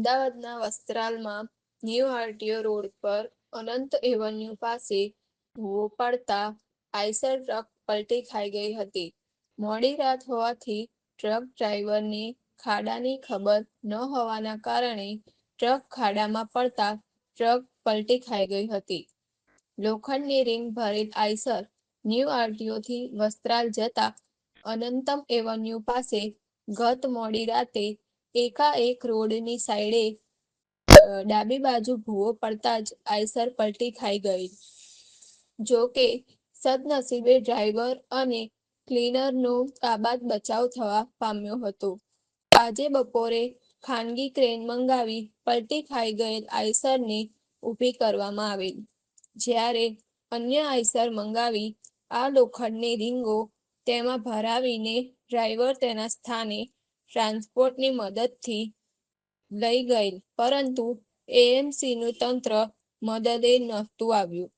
અમદાવાદના વસ્ત્રાલમાં new RTO road પર અનંત avenue પાસે ભૂવો પડતા આઈસર ટ્રક પલટી ખાઈ ગઈ હતી. મોડી રાત હોવાથી ટ્રક ડ્રાઈવરને ખાડાની ખબર ન હોવાના કારણે ટ્રક ખાડામાં પડતા ટ્રક પલટી ખાઈ ગઈ હતી. લોખંડની રિંગ ભરેલ આઈસર ન્યૂ આરટીઓથી વસ્ત્રાલ જતા અનંતમ એવન્યુ પાસે ગત મોડી રાતે એકાએક રોડની સાઈડે ડાબી બાજુ ભૂવો પડતા જ આઈસર પલટી ખાઈ ગઈ. જો કે, સદનસીબે ડ્રાઈવર અને ક્લીનરનો આબાદ બચાવ થવા પામ્યો હતો. આજે બપોરે ખાનગી ક્રેન મંગાવી પલટી ખાઈ ગયેલ આઈસરને ઊભી કરવામાં આવેલ જ્યારે અન્ય આઈસર મંગાવી, આ લોખંડની રીંગો તેમાં ભરાવીને ડ્રાઈવર તેના સ્થાને ટ્રાન્સપોર્ટની મદદથી લઈ ગયેલ. પરંતુ એએમસીનું તંત્ર મદદે નહોતું આવ્યું.